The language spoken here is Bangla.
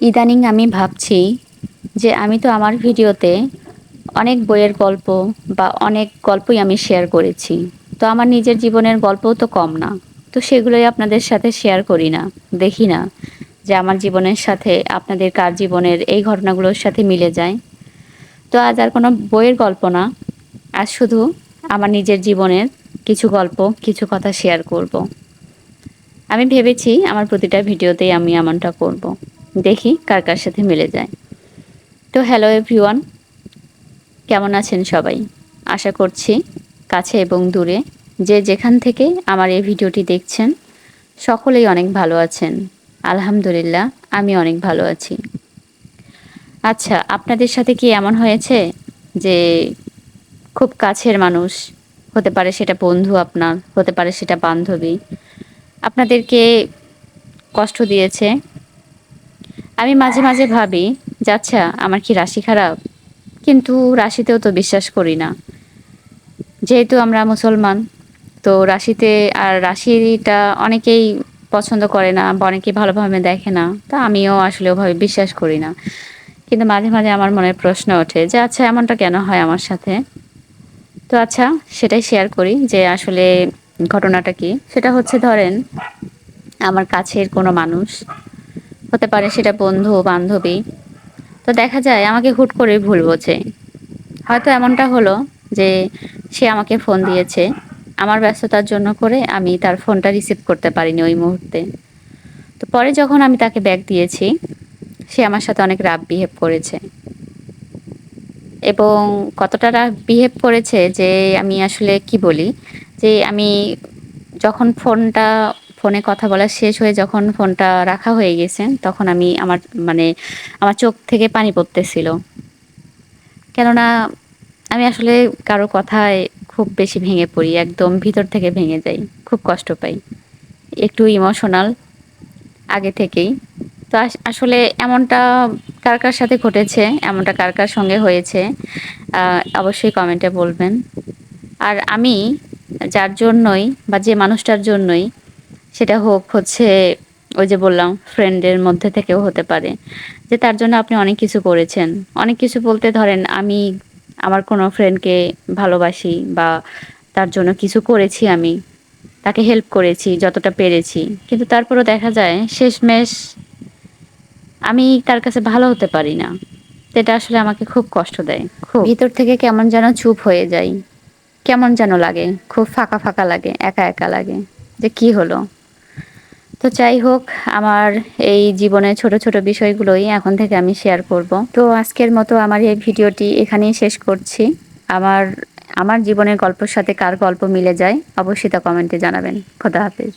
ইদানিং আমি ভাবছি যে আমি তো আমার ভিডিওতে অনেক বইয়ের গল্প বা অনেক গল্পই আমি শেয়ার করেছি তো আমার নিজের জীবনের গল্পও তো কম না তো সেগুলোই আপনাদের সাথে শেয়ার করি না, দেখি না যে আমার জীবনের সাথে আপনাদের কার জীবনের এই ঘটনাগুলোর সাথে মিলে যায় তো আজ আর কোনো বইয়ের গল্প না, আজ শুধু আমার নিজের জীবনের কিছু গল্প, কিছু কথা শেয়ার করব। আমি ভেবেছি আমার প্রতিটা ভিডিওতেই আমি এমনটা করব। দেখি কার কার সাথে মিলে যায়। তো হ্যালো এভরিওয়ান কেমন আছেন সবাই? আশা করছি কাছে এবং দূরে যে যেখান থেকে আমার এই ভিডিওটি দেখছেন, সকলেই অনেক ভালো আছেন। আলহামদুলিল্লাহ, আমি অনেক ভালো আছি। আচ্ছা আপনাদের সাথে কি এমন হয়েছে যে খুব কাছের মানুষ, হতে পারে সেটা বন্ধু আপনার, হতে পারে সেটা বান্ধবী, আপনাদেরকে কষ্ট দিয়েছে? আমি মাঝে মাঝে ভাবি যে আচ্ছা আমার কি রাশি খারাপ? কিন্তু রাশিতেও তো বিশ্বাস করি না। যেহেতু আমরা মুসলমান, তো রাশিতে আর রাশিটা অনেকেই পছন্দ করে না বা অনেকেই ভালোভাবে দেখে না, তা আমিও আসলে ওভাবে বিশ্বাস করি না। কিন্তু মাঝে মাঝে আমার মনে প্রশ্ন ওঠে যে আচ্ছা এমনটা কেন হয় আমার সাথে? তো আচ্ছা সেটাই শেয়ার করি যে, আসলে ঘটনাটা কি? সেটা হচ্ছে, ধরেন, আমার কাছের কোনো মানুষ হতে পারে সেটা বন্ধু, বান্ধবী। তো দেখা যায় আমাকে হুট করে ভুল বোঝে। হয়তো এমনটা হলো যে সে আমাকে ফোন দিয়েছে। আমার ব্যস্ততার জন্য করে আমি তার ফোনটা রিসিভ করতে পারিনি ওই মুহূর্তে। তো পরে যখন আমি তাকে ব্যাগ দিয়েছি, সে আমার সাথে অনেক রাব বিহেভ করেছে। এবং কতটা রাব বিহেভ করেছে যে আমি আসলে কি বলি? যে আমি যখন ফোনটা ফোনে কথা বলা শেষ হয়ে যখন ফোনটা রাখা হয়ে গেছে, তখন আমি আমার মানে আমার চোখ থেকে পানি পড়তেছিল। কেননা আমি আসলে কারও কথায় খুব বেশি ভেঙে পড়ি, একদম ভিতর থেকে ভেঙে যাই, খুব কষ্ট পাই। একটু ইমোশনাল আগে থেকেই। তো আসলে এমনটা কার কার সাথে ঘটেছে, এমনটা কার কার সঙ্গে হয়েছে অবশ্যই কমেন্টে বলবেন। আর আমি যার জন্যই বা যে মানুষটার জন্যই সেটা হোক হচ্ছে ওই যে বললাম ফ্রেন্ডের মধ্যে থেকেও হতে পারে। যে তার জন্য আপনি অনেক কিছু করেছেন। অনেক কিছু বলতে ধরেন আমি আমার কোনো ফ্রেন্ডকে ভালোবাসি বা তার জন্য কিছু করেছি আমি, তাকে হেল্প করেছি, যতটা পেরেছি। কিন্তু তারপরও দেখা যায় শেষমেশ আমি তার কাছে ভালো হতে পারি না। এটা আসলে আমাকে খুব কষ্ট দেয়। খুব। ভিতর থেকে কেমন যেন চুপ হয়ে যাই। কেমন যেন লাগে। খুব ফাঁকা ফাঁকা লাগে, একা একা লাগে। যে কি হলো? তো যাই হোক, আমার এই জীবনের ছোট ছোট বিষয়গুলোই এখন থেকে আমি শেয়ার করব। তো আজকের মতো আমার এই ভিডিওটি এখানেই শেষ করছি। আমার আমার জীবনের গল্পের সাথে কার গল্প মিলে যায়, অবশ্যই তা কমেন্টে জানাবেন। খোদা হাফেজ।